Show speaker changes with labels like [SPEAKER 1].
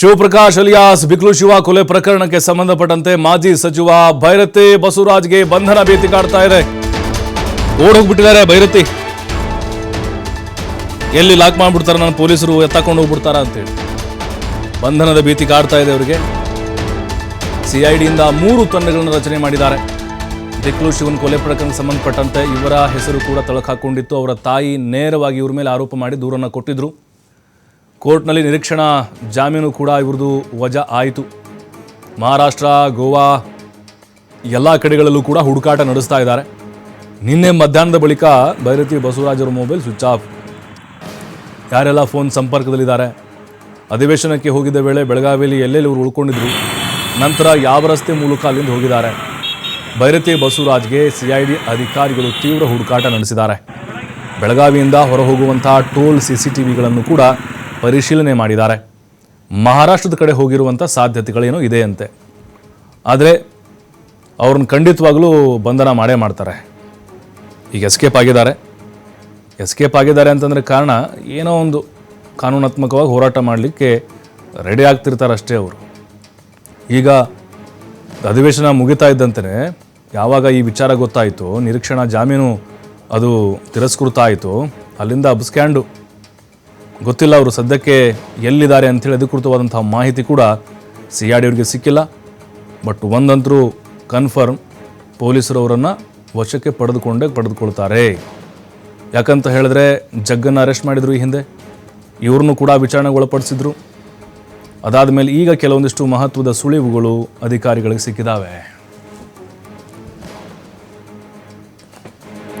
[SPEAKER 1] Shivaprakash alias ಬಿಕ್ಲು Shiva ಕೊಲೆ ಪ್ರಕರಣಕ್ಕೆ ಸಂಬಂಧಪಟ್ಟಂತೆ ಮಾಜಿ ಸಚಿವ ಭೈರತಿ ಬಸವರಾಜ್ಗೆ ಬಂಧನ ಭೀತಿ ಕಾಡ್ತಾ ಇದೆ. ಓಡ್ ಹೋಗ್ಬಿಟ್ಟಿದ್ದಾರೆ ಭೈರತಿ. ಎಲ್ಲಿ ಲಾಕ್ ಮಾಡ್ಬಿಡ್ತಾರ ನಾನು ಪೊಲೀಸರು, ಎತ್ತಕೊಂಡು ಹೋಗ್ಬಿಡ್ತಾರ ಅಂತೇಳಿ. ಬಂಧನದ ಭೀತಿ ಕಾಡ್ತಾ ಇದೆ ಅವರಿಗೆ. ಸಿಐಡಿಯಿಂದ ಮೂರು ತಂಡಗಳನ್ನು ರಚನೆ ಮಾಡಿದ್ದಾರೆ. ಬಿಕ್ಲು ಶಿವನ್ ಕೊಲೆ ಪ್ರಕರಣಕ್ಕೆ ಸಂಬಂಧಪಟ್ಟಂತೆ ಇವರ ಹೆಸರು ಕೂಡ ತಳಕಾಕೊಂಡಿತ್ತು. ಅವರ ತಾಯಿ ನೇರವಾಗಿ ಇವ್ರ ಮೇಲೆ ಆರೋಪ ಮಾಡಿ ದೂರನ್ನು ಕೊಟ್ಟಿದ್ರು. ಕೋರ್ಟ್ನಲ್ಲಿ ನಿರೀಕ್ಷಣಾ, ಜಾಮೀನು ಕೂಡ ಇವ್ರದ್ದು ವಜಾ ಆಯಿತು. ಮಹಾರಾಷ್ಟ್ರ, ಗೋವಾ ಎಲ್ಲ ಕಡೆಗಳಲ್ಲೂ ಕೂಡ ಹುಡುಕಾಟ ನಡೆಸ್ತಾ ಇದ್ದಾರೆ. ನಿನ್ನೆ ಮಧ್ಯಾಹ್ನದ ಬಳಿಕ ಭೈರತಿ ಬಸವರಾಜರ ಮೊಬೈಲ್ ಸ್ವಿಚ್ ಆಫ್. ಯಾರೆಲ್ಲ ಫೋನ್ ಸಂಪರ್ಕದಲ್ಲಿದ್ದಾರೆ? ಅಧಿವೇಶನಕ್ಕೆ ಹೋಗಿದ್ದ ವೇಳೆ ಬೆಳಗಾವಿಯಲ್ಲಿ ಎಲ್ಲೆಲ್ಲಿ ಇವರು ಉಳ್ಕೊಂಡಿದ್ರು? ನಂತರ ಯಾವ ರಸ್ತೆ ಮೂಲಕ ಅಲ್ಲಿಂದ ಹೋಗಿದ್ದಾರೆ? ಭೈರತಿ ಬಸವರಾಜ್ಗೆ ಸಿಐಡಿ ಅಧಿಕಾರಿಗಳು ತೀವ್ರ ಹುಡುಕಾಟ ನಡೆಸಿದ್ದಾರೆ. ಬೆಳಗಾವಿಯಿಂದ ಹೊರಹೋಗುವಂತಹ ಟೋಲ್ ಸಿ ಸಿ ಟಿ ವಿಗಳನ್ನು ಕೂಡ ಪರಿಶೀಲನೆ ಮಾಡಿದ್ದಾರೆ. ಮಹಾರಾಷ್ಟ್ರದ ಕಡೆ ಹೋಗಿರುವಂಥ ಸಾಧ್ಯತೆಗಳೇನೋ ಇದೆಯಂತೆ. ಆದರೆ ಅವ್ರನ್ನ ಖಂಡಿತವಾಗಲೂ ಬಂಧನ ಮಾಡೇ ಮಾಡ್ತಾರೆ. ಈಗ ಎಸ್ಕೇಪ್ ಆಗಿದ್ದಾರೆ. ಎಸ್ಕೇಪ್ ಆಗಿದ್ದಾರೆ ಅಂತಂದರೆ ಕಾರಣ ಏನೋ ಒಂದು ಕಾನೂನಾತ್ಮಕವಾಗಿ ಹೋರಾಟ ಮಾಡಲಿಕ್ಕೆ ರೆಡಿ ಆಗ್ತಿರ್ತಾರೆ ಅಷ್ಟೇ ಅವರು. ಈಗ ಅಧಿವೇಶನ ಮುಗಿತಾ ಇದ್ದಂತೆಯೇ ಯಾವಾಗ ಈ ವಿಚಾರ ಗೊತ್ತಾಯಿತು, ನಿರೀಕ್ಷಣಾ ಜಾಮೀನು ಅದು ತಿರಸ್ಕೃತ ಆಯಿತು, ಅಲ್ಲಿಂದ ಅಬ್ಸ್ಕ್ಯಾಂಡು ಗೊತ್ತಿಲ್ಲ ಅವರು ಸದ್ಯಕ್ಕೆ ಎಲ್ಲಿದ್ದಾರೆ ಅಂಥೇಳಿ ಅಧಿಕೃತವಾದಂತಹ ಮಾಹಿತಿ ಕೂಡ ಸಿ ಆರ್ ಡಿ ಅವರಿಗೆ ಸಿಕ್ಕಿಲ್ಲ. ಬಟ್ ಒಂದಂತರೂ ಕನ್ಫರ್ಮ್ ಪೊಲೀಸರು ಅವರನ್ನು ವಶಕ್ಕೆ ಪಡೆದುಕೊಂಡೇ, ಪಡೆದುಕೊಳ್ತಾರೆ. ಯಾಕಂತ ಹೇಳಿದ್ರೆ ಜಗ್ಗನ್ನು ಅರೆಸ್ಟ್ ಮಾಡಿದರು ಈ ಹಿಂದೆ. ಇವ್ರನ್ನೂ ಕೂಡ ವಿಚಾರಣೆಗೆ ಒಳಪಡಿಸಿದ್ರು. ಅದಾದ ಮೇಲೆ ಈಗ ಕೆಲವೊಂದಿಷ್ಟು ಮಹತ್ವದ ಸುಳಿವುಗಳು ಅಧಿಕಾರಿಗಳಿಗೆ ಸಿಕ್ಕಿದ್ದಾವೆ